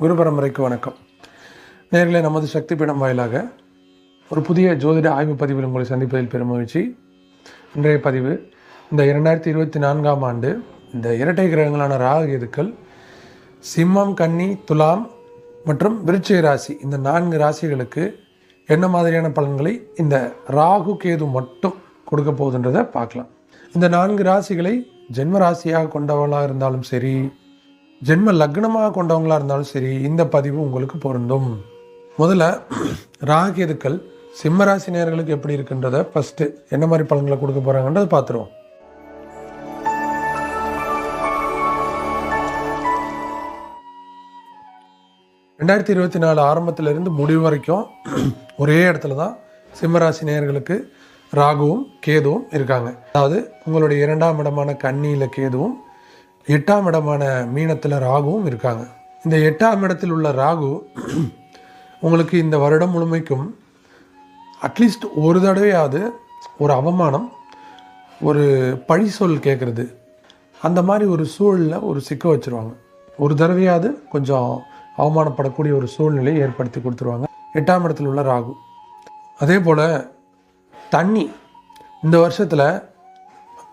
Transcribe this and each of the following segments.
குரு பரம்பரைக்கு வணக்கம். நேர்களை நமது சக்தி பீடம் வாயிலாக ஒரு புதிய ஜோதிட ஆய்வு பதிவில் உங்களை சந்திப்பதில் பெரும் மகிழ்ச்சி. இன்றைய பதிவு இந்த இரண்டாயிரத்தி இருபத்தி நான்காம் ஆண்டு இந்த இரட்டை கிரகங்களான ராகு கேதுக்கள் சிம்மம் கன்னி துலாம் மற்றும் விருச்சிக ராசி இந்த நான்கு ராசிகளுக்கு என்ன மாதிரியான பலன்களை இந்த ராகு கேது மட்டும் கொடுக்க போகுதுன்றதை பார்க்கலாம். இந்த நான்கு ராசிகளை ஜென்ம ராசியாக கொண்டவளாக இருந்தாலும் சரி ஜென்ம லக்னமாக கொண்டவங்களாக இருந்தாலும் சரி இந்த பதிவு உங்களுக்கு பொருந்தும். முதல்ல ராகேதுக்கள் சிம்மராசி நேர்களுக்கு எப்படி இருக்குன்றத ஃபஸ்ட்டு என்ன மாதிரி பலன்களை கொடுக்க போகிறாங்கன்றது பார்த்துருவோம். ரெண்டாயிரத்தி இருபத்தி நாலு ஆரம்பத்திலிருந்து முடிவு வரைக்கும் ஒரே இடத்துல தான் சிம்மராசி நேர்களுக்கு ராகுவும் கேதுவும் இருக்காங்க. அதாவது உங்களுடைய இரண்டாம் இடமான கன்னியில் கேதுவும் எட்டாம் இடமான மீனத்தில் ராகுவும் இருக்காங்க. இந்த எட்டாம் இடத்தில் உள்ள ராகு உங்களுக்கு இந்த வருடம் முழுமைக்கும் அட்லீஸ்ட் ஒரு தடவையாவது ஒரு அவமானம் ஒரு பழி சொல் கேட்குறது அந்த மாதிரி ஒரு சூழலில் ஒரு சிக்க வச்சுருவாங்க. ஒரு தடவையாவது கொஞ்சம் அவமானப்படக்கூடிய ஒரு சூழ்நிலையை ஏற்படுத்தி கொடுத்துருவாங்க எட்டாம் இடத்துல உள்ள ராகு. அதே போல் தண்ணி இந்த வருஷத்தில்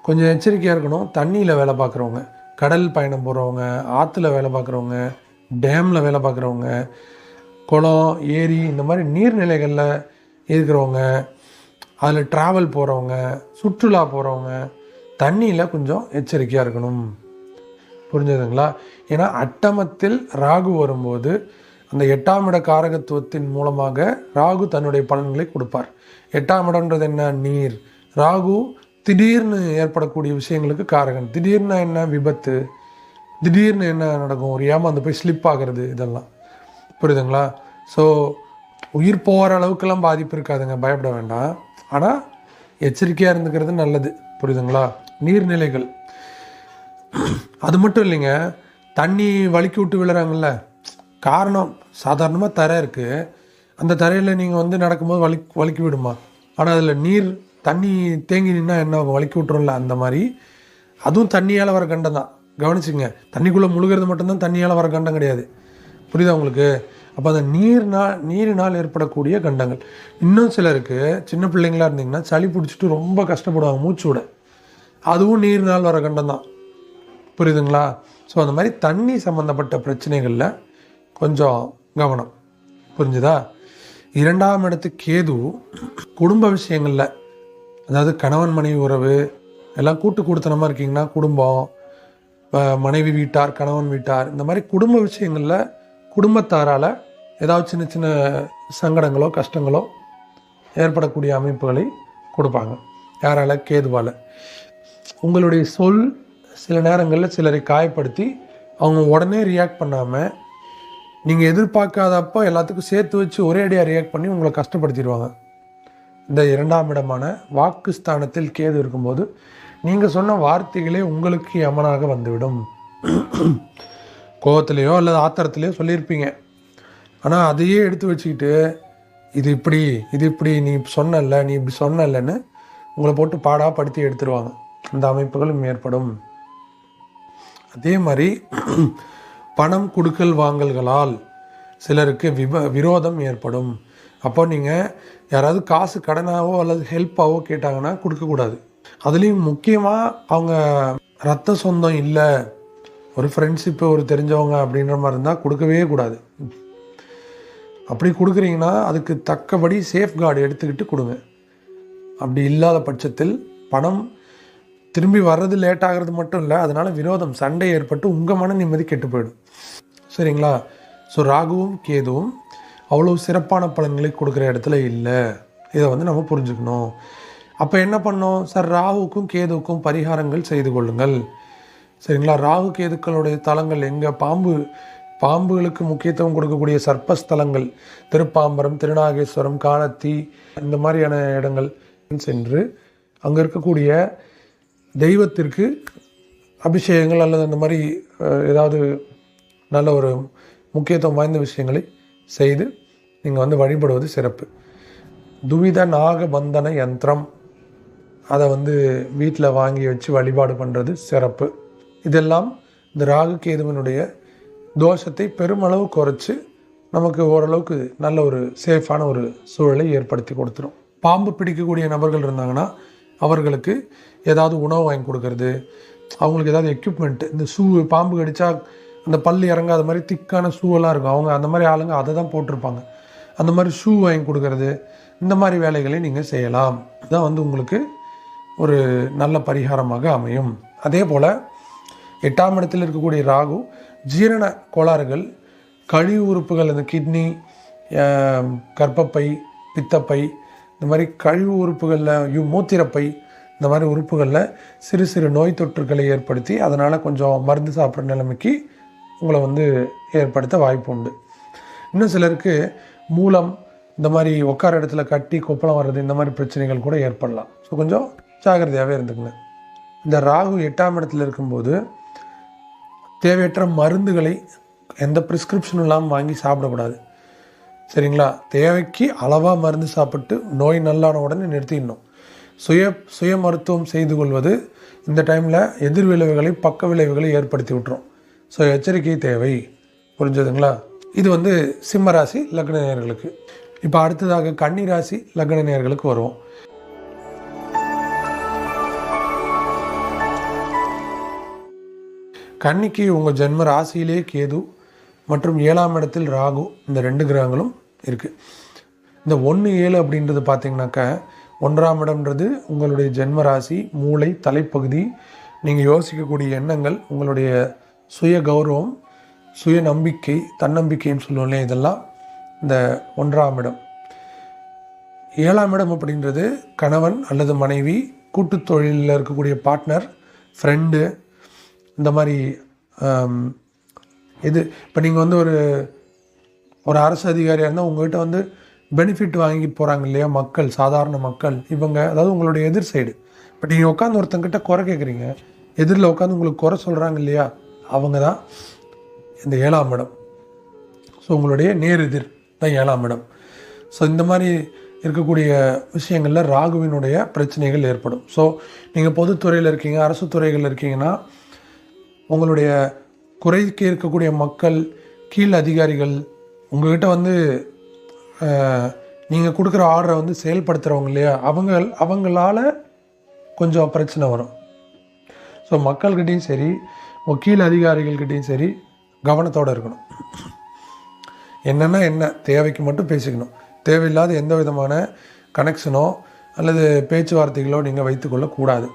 கொஞ்சம் எச்சரிக்கையாக இருக்கணும். தண்ணியில் வேலை பார்க்குறவங்க. கடல் பயணம் போகிறவங்க ஆற்றுல வேலை பார்க்குறவங்க டேமில் வேலை பார்க்குறவங்க குளம் ஏரி இந்த மாதிரி நீர்நிலைகளில் இருக்கிறவங்க அதில் ட்ராவல் போகிறவங்க சுற்றுலா போகிறவங்க தண்ணியில் கொஞ்சம் எச்சரிக்கையாக இருக்கணும். புரிஞ்சதுங்களா? ஏன்னா அட்டமத்தில் ராகு வரும்போது அந்த எட்டாம் இட காரகத்துவத்தின் மூலமாக ராகு தன்னுடைய பலன்களை கொடுப்பார். எட்டாம் இடம்ன்றது என்ன? நீர். ராகு திடீர்னு ஏற்படக்கூடிய விஷயங்களுக்கு காரகன். திடீர்னு என்ன? விபத்து. திடீர்னு என்ன நடக்கும்? ஒரு ஏமாந்து போய் ஸ்லிப் ஆகிறது இதெல்லாம். புரியுதுங்களா? ஸோ உயிர் போகிற அளவுக்கெல்லாம் பாதிப்பு இருக்காதுங்க. பயப்பட வேண்டாம். ஆனால் எச்சரிக்கையாக இருந்துக்கிறது நல்லது. புரியுதுங்களா? நீர்நிலைகள். அது மட்டும் இல்லைங்க. தண்ணி வலிக்கி விட்டு விழுறாங்கல்ல. காரணம் சாதாரணமாக தரை இருக்குது அந்த தரையில் நீங்கள் வந்து நடக்கும்போது வலி வலிக்கி விடுமா? ஆனால் அதில் நீர் தண்ணி தேங்கி நின்னா என்ன ஆகும்? வலிக்கி விட்டுரும்ல அந்த மாதிரி. அதுவும் தண்ணியால் வர கண்டம் தான். கவனிச்சுங்க தண்ணிக்குள்ளே முழுகிறது மட்டும்தான் தண்ணியால் வர கண்டம் கிடையாது. புரியுதா உங்களுக்கு? அப்போ அந்த நீர்னால் நீரினால் ஏற்படக்கூடிய கண்டங்கள். இன்னும் சிலருக்கு சின்ன பிள்ளைங்களா இருந்தீங்கன்னா சளி பிடிச்சிட்டு ரொம்ப கஷ்டப்படுவாங்க மூச்சு விட. அதுவும் நீரினால் வர கண்டம் தான். புரியுதுங்களா? ஸோ அந்த மாதிரி தண்ணி சம்மந்தப்பட்ட பிரச்சனைகளில் கொஞ்சம் கவனம். புரிஞ்சுதா? இரண்டாம் இடத்து கேது குடும்ப விஷயங்களில் அதாவது கணவன் மனைவி உறவு எல்லாம் கூட்டு கொடுத்தனமாக இருக்கீங்கன்னா குடும்பம் இப்போ மனைவி வீட்டார் கணவன் வீட்டார் இந்த மாதிரி குடும்ப விஷயங்களில் குடும்பத்தாரால் ஏதாவது சின்ன சின்ன சங்கடங்களோ கஷ்டங்களோ ஏற்படக்கூடிய அமைப்புகளை கொடுப்பாங்க. யாரால்? கேதுவால். உங்களுடைய சொல் சில நேரங்களில் சிலரை காயப்படுத்தி அவங்க உடனே ரியாக்ட் பண்ணாமல் நீங்கள் எதிர்பார்க்காதப்போ எல்லாத்துக்கும் சேர்த்து வச்சு ஒரே அடியாக ரியாக்ட் பண்ணி உங்களை கஷ்டப்படுத்திடுவாங்க. இந்த இரண்டாம் இடமான வாக்கு ஸ்தானத்தில் கேது இருக்கும்போது நீங்கள் சொன்ன வார்த்தைகளே உங்களுக்கு யமனாக வந்துவிடும். கோபத்திலேயோ அல்லது ஆத்திரத்திலேயோ சொல்லியிருப்பீங்க. ஆனால் அதையே எடுத்து வச்சுக்கிட்டு இது இப்படி இது இப்படி நீ சொன்னல நீ இப்படி சொன்னலன்னு உங்களை போட்டு பாடாக படுத்தி எடுத்துருவாங்க. இந்த அமைப்புகளும் ஏற்படும். அதே மாதிரி பணம் கொடுக்கல் வாங்கல்களால் சிலருக்கு விப விரோதம் ஏற்படும். அப்போ நீங்கள் யாராவது காசு கடனாவோ அல்லது ஹெல்ப்பாவோ கேட்டாங்கன்னா கொடுக்கக்கூடாது. அதுலேயும் முக்கியமாக அவங்க ரத்த சொந்தம் இல்லை ஒரு ஃப்ரெண்ட்ஷிப்பு ஒரு தெரிஞ்சவங்க அப்படின்ற மாதிரி இருந்தால் கொடுக்கவே கூடாது. அப்படி கொடுக்குறீங்கன்னா அதுக்கு தக்கபடி சேஃப்கார்டு எடுத்துக்கிட்டு கொடுங்க. அப்படி இல்லாத பட்சத்தில் பணம் திரும்பி வர்றது லேட் ஆகிறது மட்டும் இல்லை அதனால் விரோதம் சண்டை ஏற்பட்டு உங்கள் மன நிம்மதி கெட்டு போயிடும். சரிங்களா? ஸோ ராகுவும் கேதுவும் அவ்வளோ சிறப்பான பலன்களை கொடுக்குற இடத்துல இல்லை. இதை வந்து நம்ம புரிஞ்சுக்கணும். அப்போ என்ன பண்ணோம்? சார் ராகுக்கும் கேதுவுக்கும் பரிகாரங்கள் செய்து கொள்ளுங்கள். சரிங்களா? ராகு கேதுக்களுடைய தலங்கள் எங்கே? பாம்பு பாம்புகளுக்கு முக்கியத்துவம் கொடுக்கக்கூடிய சர்ப்பஸ்தலங்கள். திருப்பாம்பரம் திருநாகேஸ்வரம் காலத்தி இந்த மாதிரியான இடங்கள் சென்று அங்கே இருக்கக்கூடிய தெய்வத்திற்கு அபிஷேகங்கள் அல்லது அந்த மாதிரி ஏதாவது நல்ல ஒரு முக்கியத்துவம் வாய்ந்த விஷயங்களை செய்து நீங்கள் வந்து வழிபடுவது சிறப்பு. துவித நாக பந்தன யந்திரம். அதை வந்து வீட்டில் வாங்கி வச்சு வழிபாடு பண்ணுறது சிறப்பு. இதெல்லாம் இந்த ராகு கேதுவனுடைய தோஷத்தை பெருமளவு குறைச்சி நமக்கு ஓரளவுக்கு நல்ல ஒரு சேஃபான ஒரு சூழலை ஏற்படுத்தி கொடுத்துரும். பாம்பு பிடிக்கக்கூடிய நபர்கள் இருந்தாங்கன்னா அவர்களுக்கு ஏதாவது உணவு வாங்கி கொடுக்கறது அவங்களுக்கு ஏதாவது எக்யூப்மெண்ட் இந்த சூ பாம்பு கடித்தா அந்த பல் இறங்காத மாதிரி திக்கான ஷூவெல்லாம் இருக்கும். அவங்க அந்த மாதிரி ஆளுங்க அதை தான் போட்டிருப்பாங்க. அந்த மாதிரி ஷூ வாங்கி கொடுக்கறது இந்த மாதிரி வேலைகளை நீங்கள் செய்யலாம். இதுதான் வந்து உங்களுக்கு ஒரு நல்ல பரிகாரமாக அமையும். அதே போல் எட்டாம் இடத்தில் இருக்கக்கூடிய ராகு ஜீரண கோளாறுகள் கழிவு உறுப்புகள் இந்த கிட்னி கற்பப்பை கர்ப்பப்பை பித்தப்பை இந்த மாதிரி கழிவு உறுப்புகளில் யூ மூத்திரப்பை இந்த மாதிரி உறுப்புகளில் சிறு சிறு நோய் தொற்றுகளை ஏற்படுத்தி அதனால் கொஞ்சம் மருந்து சாப்பிட்ற நிலைமைக்கு உங்களை வந்து ஏற்படுத்த வாய்ப்பு உண்டு. இன்னும் சிலருக்கு மூலம் இந்த மாதிரி உட்கார இடத்துல கட்டி கொப்பளம் வர்றது இந்த மாதிரி பிரச்சனைகள் கூட ஏற்படலாம். ஸோ கொஞ்சம் ஜாகிரதையாகவே இருந்துக்கங்க. இந்த ராகு எட்டாம் இடத்துல இருக்கும்போது தேவையற்ற மருந்துகளை எந்த ப்ரிஸ்கிரிப்ஷனும் இல்லாமல் வாங்கி சாப்பிடக்கூடாது. சரிங்களா? தேவைக்கு அளவாக மருந்து சாப்பிட்டு நோய் நல்லான உடனே நிறுத்திடணும். சுய சுய மருத்துவம் செய்து கொள்வது இந்த டைமில் எதிர் விளைவுகளை பக்க விளைவுகளை ஏற்படுத்தி விட்டுரும். ஸோ எச்சரிக்கை தேவை. புரிஞ்சதுங்களா? இது வந்து சிம்ம ராசி லக்ன நேர்களுக்கு இப்போ அடுத்ததாக கன்னி ராசி லக்ன நேர்களுக்கு வருவோம். கன்னிக்கு உங்கள் ஜென்ம ராசியிலே கேது மற்றும் ஏழாம் இடத்தில் ராகு இந்த ரெண்டு கிரகங்களும் இருக்குது இந்த ஒன்று ஏழு அப்படின்றது பார்த்தீங்கன்னாக்கா ஒன்றாம் இடம்ன்றது உங்களுடைய ஜென்ம ராசி மூளை தலைப்பகுதி. நீங்கள் யோசிக்கக்கூடிய எண்ணங்கள் உங்களுடைய சுய கௌரவம் சுய நம்பிக்கை தன்னம்பிக்கைன்னு சொல்லுவோம் இல்லையா இதெல்லாம் இந்த ஒன்றாம் இடம். ஏழாம் இடம் அப்படின்றது கணவன் அல்லது மனைவி கூட்டு தொழிலில் இருக்கக்கூடிய பார்ட்னர் ஃப்ரெண்டு இந்த மாதிரி இது இப்போ நீங்கள் வந்து ஒரு ஒரு அரசு அதிகாரியாக இருந்தால் உங்கள்கிட்ட வந்து பெனிஃபிட் வாங்கிட்டு போகிறாங்க இல்லையா மக்கள் சாதாரண மக்கள் இவங்க அதாவது உங்களுடைய எதிர் சைடு இப்போ நீங்கள் உட்காந்து ஒருத்தங்கிட்ட குறை கேட்குறீங்க எதிரில் உட்காந்து உங்களுக்கு குறை சொல்கிறாங்க இல்லையா அவங்க தான் இந்த ஏழாம் இடம். ஸோ உங்களுடைய நேரெதிர் தான் ஏழாம் இடம். ஸோ இந்த மாதிரி இருக்கக்கூடிய விஷயங்களில் ராகுவினுடைய பிரச்சனைகள் ஏற்படும். ஸோ நீங்கள் பொதுத்துறையில் இருக்கீங்க அரசு துறைகளில் இருக்கீங்கன்னா உங்களுடைய குறைக்கு இருக்கக்கூடிய மக்கள் கீழ் அதிகாரிகள் உங்கள்கிட்ட வந்து நீங்கள் கொடுக்குற ஆர்டரை வந்து செயல்படுத்துகிறவங்க இல்லையா? அவங்க அவங்களால கொஞ்சம் பிரச்சனை வரும். ஸோ மக்கள்கிட்டையும் சரி வக்கீல் அதிகாரிகள்கிட்டையும் சரி கவனத்தோடு இருக்கணும். என்னென்னா என்ன தேவைக்கு மட்டும் பேசிக்கணும். தேவையில்லாத எந்த விதமான கனெக்ஷனோ அல்லது பேச்சுவார்த்தைகளோ நீங்கள் வைத்துக்கொள்ளக்கூடாது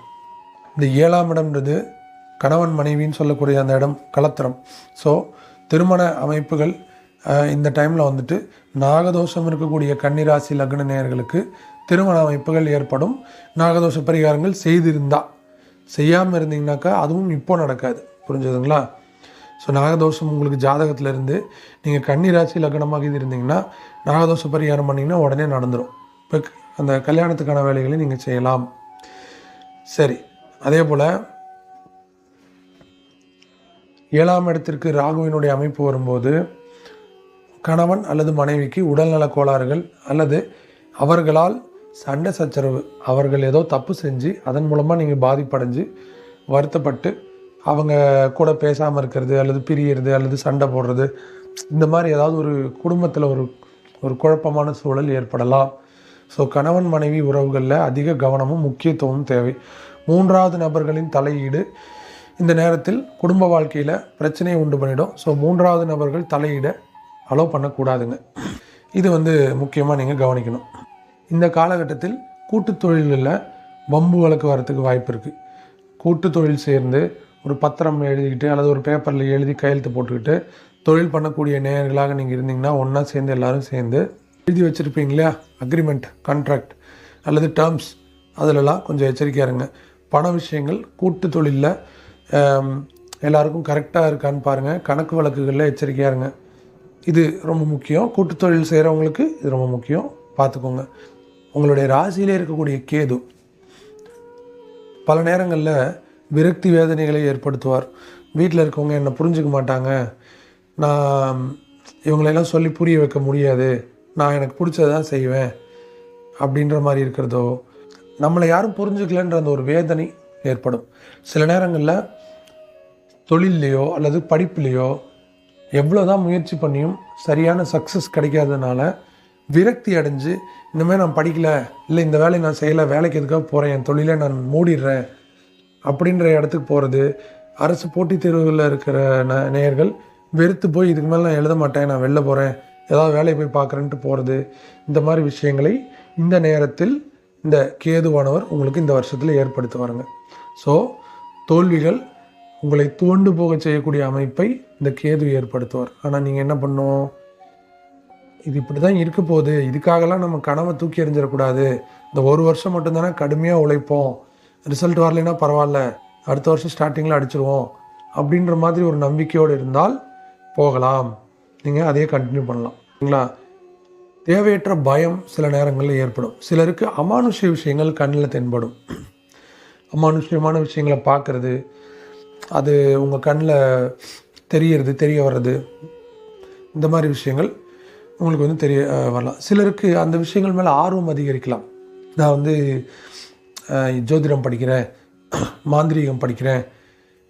இந்த ஏழாம் இடம்ன்றது கணவன் மனைவின்னு சொல்லக்கூடிய அந்த இடம் கலத்திரம். ஸோ திருமண அமைப்புகள் இந்த டைமில் வந்துட்டு நாகதோஷம் இருக்கக்கூடிய கன்னிராசி லக்ன நேயர்களுக்கு திருமண அமைப்புகள் ஏற்படும். நாகதோஷ பரிகாரங்கள் செய்திருந்தா. செய்யாமல் இருந்தீங்கன்னாக்கா அதுவும் இப்போ நடக்காது. புரிஞ்சுதுங்களா? ஸோ நாகதோஷம் உங்களுக்கு ஜாதகத்தில் இருந்து நீங்கள் கன்னிராசி லக்னமாக இது இருந்தீங்கன்னா நாகதோஷ பரிகாரம் பண்ணிங்கன்னா உடனே நடந்துடும் இப்போ அந்த கல்யாணத்துக்கான வேலைகளை நீங்கள் செய்யலாம். சரி அதே போல் ஏழாம் இடத்திற்கு ராகுவினுடைய அமைப்பு வரும்போது கணவன் அல்லது மனைவிக்கு உடல்நலக் கோளாறுகள் அல்லது அவர்களால் சண்டை சச்சரவு அவர்கள் ஏதோ தப்பு செஞ்சு அதன் மூலமாக நீங்கள் பாதிப்படைஞ்சு வருத்தப்பட்டு அவங்க கூட பேசாமல் இருக்கிறது அல்லது பிரியறது அல்லது சண்டை போடுறது இந்த மாதிரி ஏதாவது ஒரு குடும்பத்தில் ஒரு ஒரு குழப்பமான சூழல் ஏற்படலாம். ஸோ கணவன் மனைவி உறவுகளில் அதிக கவனமும் முக்கியத்துவமும் தேவை. மூன்றாவது நபர்களின் தலையீடு இந்த நேரத்தில் குடும்ப வாழ்க்கையில் பிரச்சனையை உண்டு பண்ணிடும். ஸோ மூன்றாவது நபர்கள் தலையிட அலோவ் பண்ணக்கூடாதுங்க. இது வந்து முக்கியமாக நீங்கள் கவனிக்கணும். இந்த காலகட்டத்தில் கூட்டுத் தொழில்களில் வம்பு வழக்கு வரத்துக்கு வாய்ப்பு இருக்குது கூட்டு தொழில் சேர்ந்து ஒரு பத்திரம் எழுதிக்கிட்டு அல்லது ஒரு பேப்பரில் எழுதி கையெழுத்து போட்டுக்கிட்டு தொழில் பண்ணக்கூடிய நேயர்களாக நீங்கள் இருந்தீங்கன்னா ஒன்றா சேர்ந்து எல்லாரும் சேர்ந்து எழுதி வச்சுருப்பீங்க இல்லையா? அக்ரிமெண்ட் கான்ட்ராக்ட் அல்லது டேர்ம்ஸ் அதிலெல்லாம் கொஞ்சம் எச்சரிக்கையாக இருங்க. பண விஷயங்கள் கூட்டு தொழிலில் எல்லாருக்கும் கரெக்டாக இருக்கான்னு பாருங்கள் கணக்கு வழக்குகளில் எச்சரிக்கையாக இருங்க. இது ரொம்ப முக்கியம். கூட்டு தொழில் செய்கிறவங்களுக்கு இது ரொம்ப முக்கியம். பார்த்துக்கோங்க உங்களுடைய ராசியிலே இருக்கக்கூடிய கேது பல நேரங்களில் விரக்தி வேதனைகளை ஏற்படுத்துவார். வீட்டில் இருக்கவங்க என்னை புரிஞ்சுக்க மாட்டாங்க. நான் இவங்களெல்லாம் சொல்லி புரிய வைக்க முடியாது. நான் எனக்கு பிடிச்சதை தான் செய்வேன். அப்படின்ற மாதிரி இருக்கிறதோ நம்மளை யாரும் புரிஞ்சுக்கலன்ற அந்த ஒரு வேதனை ஏற்படும். சில நேரங்களில் தொழில்லையோ அல்லது படிப்புலேயோ எவ்வளோ தான் முயற்சி பண்ணியும் சரியான சக்ஸஸ் கிடைக்காததுனால விரக்தி அடைஞ்சு இனிமேல் நான் படிக்கலை. இல்லை இந்த வேலையை நான் செய்யலை. வேலைக்கு எதுக்காக போகிறேன் என் தொழிலை நான் மூடிடுறேன். அப்படின்ற இடத்துக்கு போகிறது அரசு போட்டித் தேர்வுகளில் இருக்கிற ந நேயர்கள் வெறுத்து போய் இதுக்கு மேலே நான் எழுத மாட்டேன் நான் வெளில போகிறேன் ஏதாவது வேலையை போய் பார்க்குறேன்ட்டு போகிறது இந்த மாதிரி விஷயங்களை இந்த நேரத்தில் இந்த கேதுவானவர் உங்களுக்கு இந்த வருஷத்தில் ஏற்படுத்துவாருங்க. ஸோ தோல்விகள் உங்களை தூண்டு போக செய்யக்கூடிய அமைப்பை இந்த கேது ஏற்படுத்துவார். ஆனால் நீங்கள் என்ன பண்ணும்? இது இப்படி தான் இருக்க போகுது. இதுக்காகலாம் நம்ம கனவை தூக்கி எறிஞ்சிடக்கூடாது. இந்த ஒரு வருஷம் மட்டும்தானே கடுமையாக உழைப்போம். ரிசல்ட் வரலைன்னா பரவாயில்ல அடுத்த வருஷம் ஸ்டார்டிங்கில் அடிச்சிருவோம் அப்படின்ற மாதிரி ஒரு நம்பிக்கையோடு இருந்தால் போகலாம். நீங்கள் அதையே கண்டினியூ பண்ணலாம். சரிங்களா? தேவையற்ற பயம் சில நேரங்களில் ஏற்படும். சிலருக்கு அமானுஷ்ய விஷயங்கள் கண்ணில் தென்படும். அமானுஷ்யமான விஷயங்களை பார்க்குறது அது உங்கள் கண்ணில் தெரியறது தெரிய வர்றது இந்த மாதிரி விஷயங்கள் உங்களுக்கு வந்து தெரிய வரலாம். சிலருக்கு அந்த விஷயங்கள் மேலே ஆர்வம் அதிகரிக்கலாம். நான் வந்து ஜோதிடம் படிக்கிறேன் மாந்திரீகம் படிக்கிறேன்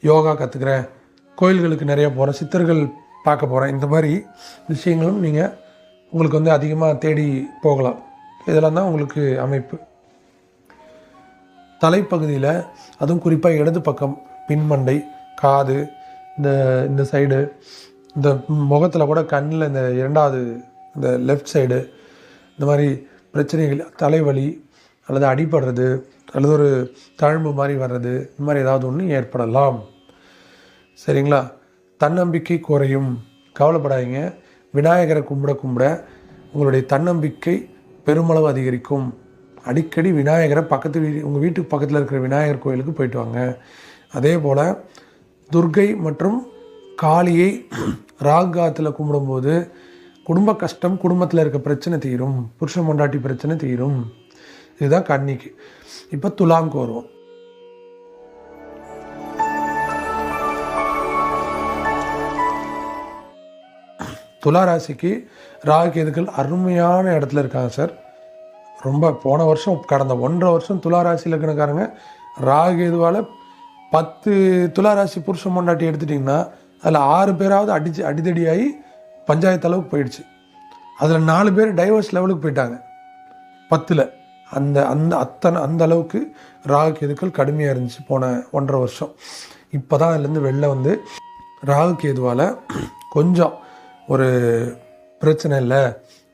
யோகா கற்றுக்கிறேன் கோயில்களுக்கு நிறைய போகிறேன் சித்தர்கள் பார்க்க போகிறேன் இந்த மாதிரி விஷயங்களும் நீங்கள் உங்களுக்கு வந்து அதிகமாக தேடி போகலாம். இதெல்லாம் தான் உங்களுக்கு அமைப்பு. தலைப்பகுதியில் அதுவும் குறிப்பாக இடது பக்கம் பின்மண்டை காது இந்த இந்த சைடு இந்த முகத்தில் கூட கண்ணில் இந்த இரண்டாவது இந்த லெஃப்ட் சைடு இந்த மாதிரி பிரச்சனைகள் தலைவலி அல்லது அடிபடுறது அல்லது ஒரு தழும்பு மாதிரி வர்றது இந்த மாதிரி ஏதாவது ஒன்று ஏற்படலாம். சரிங்களா? தன்னம்பிக்கை குறையும் கவலைப்படாதீங்க. விநாயகரை கும்பிட கும்பிட உங்களுடைய தன்னம்பிக்கை பெருமளவு அதிகரிக்கும். அடிக்கடி விநாயகரை பக்கத்து வீ உங்கள் வீட்டுக்கு பக்கத்தில் இருக்கிற விநாயகர் கோயிலுக்கு போயிட்டு வாங்க. அதே போல் துர்கை மற்றும் காளியை ராகாத்தில் கும்பிடும்போது குடும்ப கஷ்டம் குடும்பத்தில் இருக்க பிரச்சனை தீரும். புருஷன் மொண்டாட்டி பிரச்சனை தீரும். இதுதான் கன்னிக்கு. இப்போ துலாம்க்கு வருவோம். துலா ராசிக்கு ராகு கேதுக்கள் அருமையான இடத்துல இருக்காங்க சார். ரொம்ப போன வருஷம் கடந்த ஒன்றரை வருஷம் துலா ராசியில் இருக்கணுக்காரங்க ராகு கேதுவால் பத்து துலா ராசி புருஷ மொண்டாட்டி எடுத்துட்டிங்கன்னா அதில் ஆறு பேராவது அடிச்சு அடிதடியாகி பஞ்சாயத்து அளவுக்கு போயிடுச்சு. அதில் நாலு பேர் டைவர்ஸ் லெவலுக்கு போயிட்டாங்க. பத்தில். அந்த அந்த அத்தனை அந்த அளவுக்கு ராகு கேதுக்கள் கடுமையாக இருந்துச்சு போன ஒன்றரை வருஷம். இப்போ தான் அதுலேருந்து வெளில வந்து ராகு கேதுவால் கொஞ்சம் ஒரு பிரச்சனை இல்லை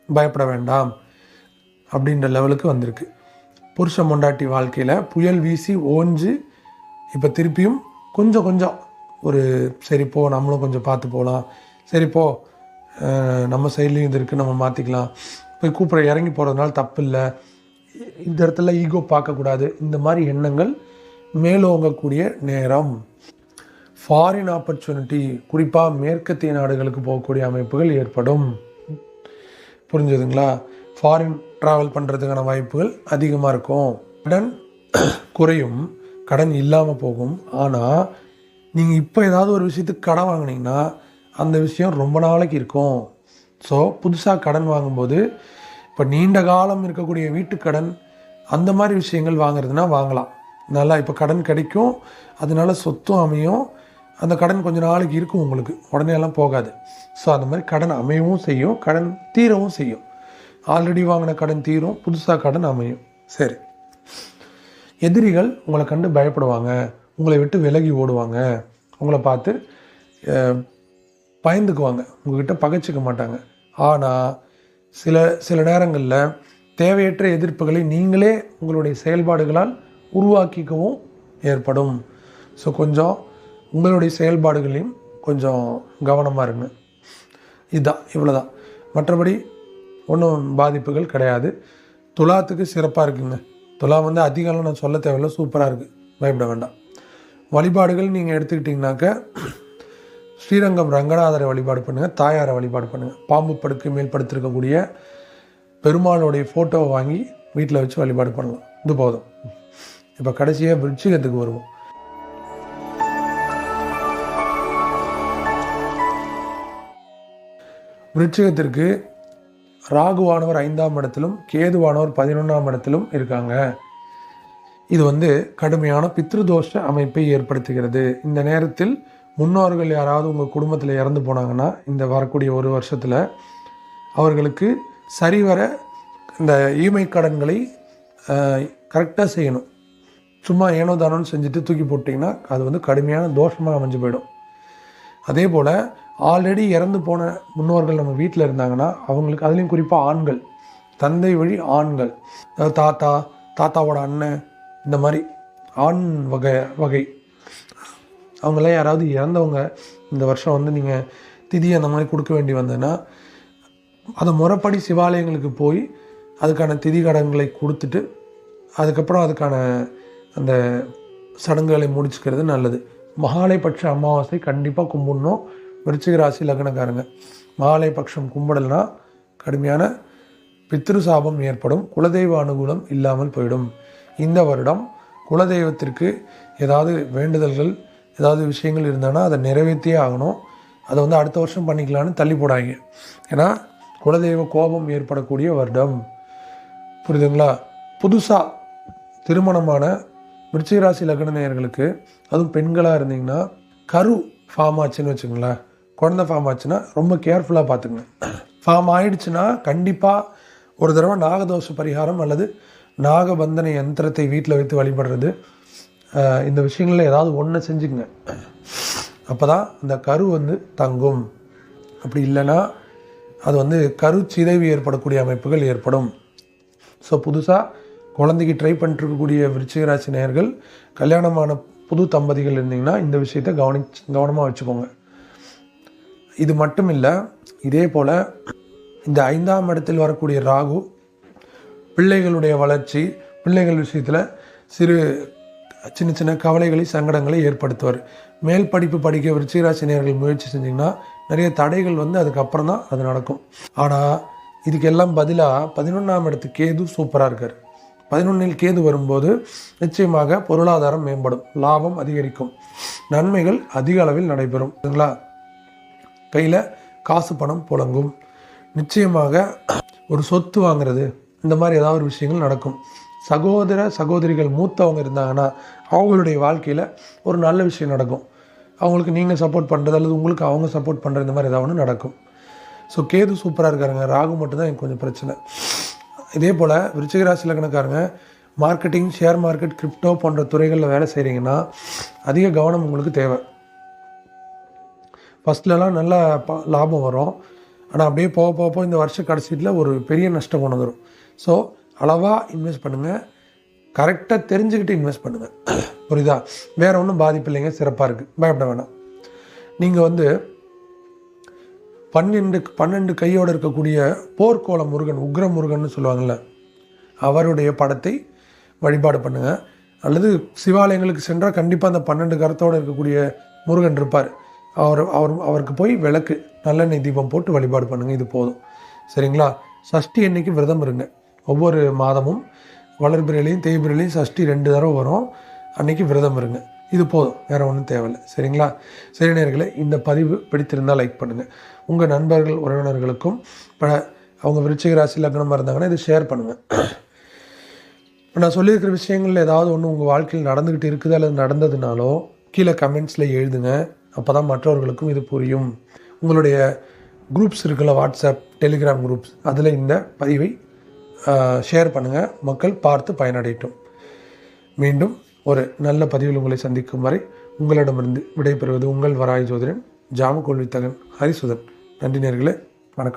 பயப்பட வேண்டாம் அப்படின்ற லெவலுக்கு வந்திருக்கு. புருஷ மொண்டாட்டி வாழ்க்கையில் புயல் வீசி ஓஞ்சு இப்போ திருப்பியும் கொஞ்சம் கொஞ்சம் ஒரு சரி போ நம்மளும் கொஞ்சம் பார்த்து போகலாம் சரி போ நம்ம சைட்லேயும் இது இருக்குது நம்ம மாற்றிக்கலாம் போய் கூப்பிட இறங்கி போகிறதுனால தப்பு இல்லை. இந்த இடத்துல ஈகோ பார்க்கக்கூடாது. இந்த மாதிரி எண்ணங்கள் மேலோங்கக்கூடிய நேரம். ஃபாரின் ஆப்பர்ச்சுனிட்டி குறிப்பாக மேற்கத்திய நாடுகளுக்கு போகக்கூடிய அமைப்புகள் ஏற்படும். புரிஞ்சுதுங்களா? ஃபாரின் ட்ராவல் பண்ணுறதுக்கான வாய்ப்புகள் அதிகமாக இருக்கும். கடன் குறையும். கடன் இல்லாமல் போகும். ஆனால் நீங்கள் இப்போ ஏதாவது ஒரு விஷயத்துக்கு கடன் வாங்குனீங்கன்னா அந்த விஷயம் ரொம்ப நாளைக்கு இருக்கும். ஸோ புதுசாக கடன் வாங்கும்போது இப்போ நீண்ட காலம் இருக்கக்கூடிய வீட்டுக்கடன் அந்த மாதிரி விஷயங்கள் வாங்குறதுனா வாங்கலாம். நல்லா இப்போ கடன் கிடைக்கும் அதனால சொத்தும் அமையும். அந்த கடன் கொஞ்ச நாளைக்கு இருக்கும் உங்களுக்கு உடனே எல்லாம் போகாது. ஸோ அந்த மாதிரி கடன் அமையவும் செய்யும் கடன் தீரவும் செய்யும். ஆல்ரெடி வாங்கின கடன் தீரும் புதுசாக கடன் அமையும். சரி. எதிரிகள் உங்களை கண்டு பயப்படுவாங்க உங்களை விட்டு விலகி ஓடுவாங்க உங்களை பார்த்து பயந்துக்குவாங்க. உங்ககிட்ட பகைச்சிக்க மாட்டாங்க. ஆனால் சில சில நேரங்களில் தேவையற்ற எதிர்ப்புகளை நீங்களே உங்களுடைய செயல்பாடுகளால் உருவாக்கிக்கவும் ஏற்படும். ஸோ கொஞ்சம் உங்களுடைய செயல்பாடுகளையும் கொஞ்சம் கவனமாக இருங்க. இதுதான் இவ்வளோதான் மற்றபடி ஒன்றும் பாதிப்புகள் கிடையாது. துலாத்துக்கு சிறப்பாக இருக்குங்க. துலா வந்து அதிகாலம் நான் சொல்ல தேவையில்ல சூப்பராக இருக்குது பயப்பட வேண்டாம். வழிபாடுகள் நீங்கள் எடுத்துக்கிட்டிங்கனாக்க ஸ்ரீரங்கம் ரங்கநாதரை வழிபாடு பண்ணுங்கள் தாயாரை வழிபாடு பண்ணுங்கள் பாம்பு படுக்கை மேல் படுத்திருக்கக்கூடிய பெருமாளுடைய ஃபோட்டோவை வாங்கி வீட்டில் வச்சு வழிபாடு பண்ணலாம் இது போதும். இப்போ கடைசியாக விருச்சிகத்துக்கு வருவோம். விருச்சிகத்திற்கு ராகுவானவர் ஐந்தாம் இடத்திலும் கேதுவானவர் பதினொன்றாம் இடத்திலும் இருக்காங்க. இது வந்து கடுமையான பித்ருதோஷ அமைப்பை ஏற்படுத்துகிறது. இந்த நேரத்தில் முன்னோர்கள் யாராவது உங்கள் குடும்பத்தில் இறந்து போனாங்கன்னா இந்த வரக்கூடிய ஒரு வருஷத்தில் அவர்களுக்கு சரிவர இந்த ஈமை கடன்களை கரெக்டாக செய்யணும். சும்மா ஏனோ தானோன்னு செஞ்சுட்டு தூக்கி போட்டிங்கன்னா அது வந்து கடுமையான தோஷமாக அமைஞ்சு போயிடும். அதே போல் ஆல்ரெடி இறந்து போன முன்னோர்கள் நம்ம வீட்டில் இருந்தாங்கன்னா அவங்களுக்கு அதுலேயும் குறிப்பாக ஆண்கள் தந்தை வழி ஆண்கள். அதாவது தாத்தா தாத்தாவோட அண்ணன் இந்த மாதிரி ஆண் வகை வகை. அவங்களாம் யாராவது இறந்தவங்க இந்த வருஷம் வந்து நீங்கள் திதி அந்த மாதிரி கொடுக்க வேண்டி வந்ததுன்னா அதை முறைப்படி சிவாலயங்களுக்கு போய் அதுக்கான திதி கடன்களை கொடுத்துட்டு அதுக்கப்புறம் அதுக்கான அந்த சடங்குகளை முடிச்சுக்கிறது நல்லது. மகாலயபட்ச அமாவாசை கண்டிப்பாக கும்பிடணும். விருச்சிக ராசி லக்னக்காரங்க மகாலயபட்சம் கும்பிடலைன்னா கடுமையான பித்ரு சாபம் ஏற்படும். குலதெய்வ அனுகூலம் இல்லாமல் போயிடும். இந்த வருடம் குலதெய்வத்திற்கு ஏதாவது வேண்டுதல்கள் ஏதாவது விஷயங்கள் இருந்தானா அதை நிறைவேற்றியே ஆகணும். அதை வந்து அடுத்த வருஷம் பண்ணிக்கலான்னு தள்ளி போடாங்க ஏன்னா குலதெய்வ கோபம் ஏற்படக்கூடிய வருடம். புரியுதுங்களா? புதுசாக திருமணமான மிருச்சிகராசி லக்ன நேயர்களுக்கு அதுவும் பெண்களாக இருந்தீங்கன்னா கரு ஃபார்ம் ஆச்சுன்னு வச்சுங்களேன் குழந்தை ஃபார்ம் ஆச்சுன்னா ரொம்ப கேர்ஃபுல்லாக பார்த்துங்க ஃபார்ம் ஆயிடுச்சுன்னா கண்டிப்பாக ஒரு தடவை நாகதோஷ பரிகாரம் அல்லது நாகபந்தன யந்திரத்தை வீட்டில் வைத்து வழிபடுறது. இந்த விஷயங்களில் ஏதாவது ஒன்று செஞ்சுக்கங்க. அப்போ தான் இந்த கரு வந்து தங்கும். அப்படி இல்லைன்னா அது வந்து கரு சிதைவு ஏற்படக்கூடிய அமைப்புகள் ஏற்படும். ஸோ புதுசாக குழந்தைக்கு ட்ரை பண்ணிட்டுருக்கக்கூடிய விருச்சிகராசி நேயர்கள் கல்யாணமான புது தம்பதிகள் இருந்தீங்கன்னா இந்த விஷயத்தை கவனி கவனமாக வச்சுக்கோங்க. இது மட்டும் இல்லை இதே போல் இந்த ஐந்தாம் இடத்தில் வரக்கூடிய ராகு பிள்ளைகளுடைய வளர்ச்சி பிள்ளைகள் விஷயத்தில் சிறு சின்ன சின்ன கவலைகளை சங்கடங்களை ஏற்படுத்துவார். மேல் படிப்பு படிக்க விருச்சிகராசினியர்கள் முயற்சி செஞ்சிங்கன்னா நிறைய தடைகள் வந்து அதுக்கப்புறம் தான் அது நடக்கும். ஆனால் இதுக்கெல்லாம் பதிலாக பதினொன்றாம் இடத்து கேது சூப்பராக இருக்கார். பதினொன்றில் கேது வரும்போது நிச்சயமாக பொருளாதாரம் மேம்படும் லாபம் அதிகரிக்கும் நன்மைகள் அதிக அளவில் நடைபெறும். சரிங்களா? கையில் காசு பணம் புழங்கும். நிச்சயமாக ஒரு சொத்து வாங்குறது இந்த மாதிரி ஏதாவது ஒரு விஷயங்கள் நடக்கும். சகோதர சகோதரிகள் மூத்தவங்க இருந்தாங்கன்னா அவங்களுடைய வாழ்க்கையில் ஒரு நல்ல விஷயம் நடக்கும். அவங்களுக்கு நீங்கள் சப்போர்ட் பண்ணுறது அல்லது உங்களுக்கு அவங்க சப்போர்ட் பண்ணுற இந்த மாதிரி ஏதாவது ஒன்று நடக்கும். ஸோ கேது சூப்பராக இருக்காருங்க. ராகு மட்டும்தான் எனக்கு கொஞ்சம் பிரச்சனை. இதே போல் விருச்சிகராசி லக்னக்காரங்க மார்க்கெட்டிங் ஷேர் மார்க்கெட் கிரிப்டோ போன்ற துறைகளில் வேலை செய்கிறீங்கன்னா அதிக கவனம் உங்களுக்கு தேவை. ஃபஸ்ட்லலாம் நல்ல லாபம் வரும். ஆனால் அப்படியே போக போக போக இந்த வருஷ கடைசியில் ஒரு பெரிய நஷ்டம் கொண்டு வந்துடும் ஸோ அளவாக இன்வெஸ்ட் பண்ணுங்கள் கரெக்டாக தெரிஞ்சுக்கிட்டு இன்வெஸ்ட் பண்ணுங்கள் புரியுதா? வேறு ஒன்றும் பாதிப்பு இல்லைங்க. சிறப்பாக இருக்குது பயப்பட வேணாம். நீங்கள் வந்து பன்னெண்டு பன்னெண்டு கையோடு இருக்கக்கூடிய போர்க்கோள முருகன் உக்ர முருகன் சொல்லுவாங்கள்ல அவருடைய படத்தை வழிபாடு பண்ணுங்கள் அல்லது சிவாலயங்களுக்கு சென்றால் கண்டிப்பாக அந்த பன்னெண்டு கரத்தோடு இருக்கக்கூடிய முருகன் இருப்பார். அவர் அவர் அவருக்கு போய் விளக்கு நல்லெண்ணெய் தீபம் போட்டு வழிபாடு பண்ணுங்கள் இது போதும். சரிங்களா? சஷ்டி அன்னைக்கு விரதம் இருங்க. ஒவ்வொரு மாதமும் வளர்பிறையிலையும் தேய்பிறையிலையும் சஷ்டி ரெண்டு தடவை வரும். அன்றைக்கி விரதம் இருங்க. இது போதும். வேறு ஒன்றும் தேவையில்லை. சரிங்களா? சரி நேர்களை இந்த பதிவு பிடித்திருந்தால் லைக் பண்ணுங்கள் உங்கள் நண்பர்கள் உறவினர்களுக்கும் இப்போ அவங்க விருச்சிக ராசி லக்னமாக இருந்தாங்கன்னா இதை ஷேர் பண்ணுங்கள் இப்போ நான் சொல்லியிருக்கிற விஷயங்கள் ஏதாவது ஒன்று உங்கள் வாழ்க்கையில் நடந்துக்கிட்டு இருக்குது அல்லது நடந்ததுனாலோ கீழே கமெண்ட்ஸில் எழுதுங்க. அப்போ தான் மற்றவர்களுக்கும் இது புரியும். உங்களுடைய குரூப்ஸ் இருக்குல்ல வாட்ஸ்அப் டெலிகிராம் குரூப்ஸ் அதில் இந்த பதிவை ஷேர் பண்ணுங்கள் மக்கள் பார்த்து பயனடையட்டும். மீண்டும் ஒரு நல்ல பதிவில் உங்களை சந்திக்கும் வரை உங்களிடமிருந்து விடைபெறுவது உங்கள் வராய் ஜோதிடன் ஜாம ஹரிசுதன். நன்றி நேர்களே. வணக்கம்.